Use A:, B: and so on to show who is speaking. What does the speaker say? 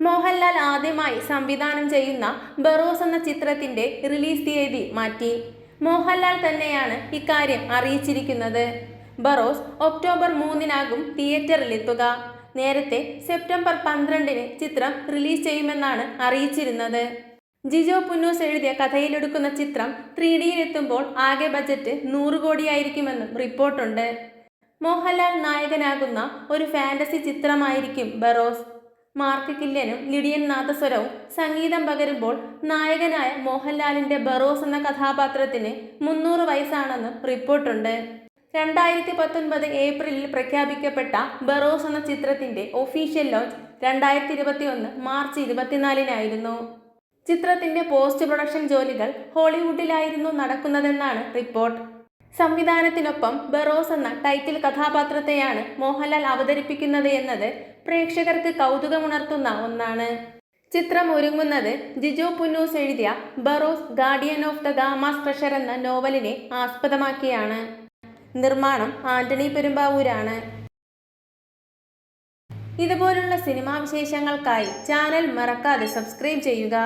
A: മോഹൻലാൽ ആദ്യമായി സംവിധാനം ചെയ്യുന്ന ബറോസ് എന്ന ചിത്രത്തിന്റെ റിലീസ് തീയതി മാറ്റി. മോഹൻലാൽ തന്നെയാണ് ഇക്കാര്യം അറിയിച്ചിരിക്കുന്നത്. ബറോസ് ഒക്ടോബർ മൂന്നിനാകും തിയേറ്ററിലെത്തുക നേരത്തെ സെപ്റ്റംബർ പന്ത്രണ്ടിന് ചിത്രം റിലീസ് ചെയ്യുമെന്നാണ് അറിയിച്ചിരുന്നത്. ജിജോ പുന്നൂസ് എഴുതിയ കഥയിലെടുക്കുന്ന ചിത്രം ത്രീ ഡിയിലെത്തുമ്പോൾ ആകെ ബജറ്റ് നൂറ് കോടിയായിരിക്കുമെന്നും റിപ്പോർട്ടുണ്ട്. മോഹൻലാൽ നായകനാകുന്ന ഒരു ഫാന്റസി ചിത്രമായിരിക്കും ബറോസ്. മാർക്ക് കില്യനും ലിഡിയൻ നാദസ്വരവും സംഗീതം പകരുമ്പോൾ നായകനായ മോഹൻലാലിന്റെ ബറോസ് എന്ന കഥാപാത്രത്തിന് മുന്നൂറ് വയസ്സാണെന്നും റിപ്പോർട്ടുണ്ട്. രണ്ടായിരത്തി പത്തൊൻപത് ഏപ്രിലിൽ പ്രഖ്യാപിക്കപ്പെട്ട ബറോസ് എന്ന ചിത്രത്തിന്റെ ഒഫീഷ്യൽ ലോഞ്ച് രണ്ടായിരത്തി ഇരുപത്തി ഒന്ന് മാർച്ച് ഇരുപത്തിനാലിനായിരുന്നു. ചിത്രത്തിന്റെ പോസ്റ്റ് പ്രൊഡക്ഷൻ ജോലികൾ ഹോളിവുഡിലായിരുന്നു നടക്കുന്നതെന്നാണ് റിപ്പോർട്ട്. സംവിധാനത്തിനൊപ്പം ബറോസ് എന്ന ടൈറ്റിൽ കഥാപാത്രത്തെയാണ് മോഹൻലാൽ അവതരിപ്പിക്കുന്നത് എന്നത് പ്രേക്ഷകർക്ക് കൗതുകമുണർത്തുന്ന ഒന്നാണ്. ചിത്രം ഒരുങ്ങുന്നത് ജിജോ പുന്നൂസ് എഴുതിയ Barroz Guardian of da Gama's Treasure എന്ന നോവലിനെ ആസ്പദമാക്കിയാണ്. നിർമ്മാണം ആന്റണി പെരുമ്പാവൂരാണ്. ഇതുപോലുള്ള സിനിമാ വിശേഷങ്ങൾക്കായി ചാനൽ മറക്കാതെ സബ്സ്ക്രൈബ് ചെയ്യുക.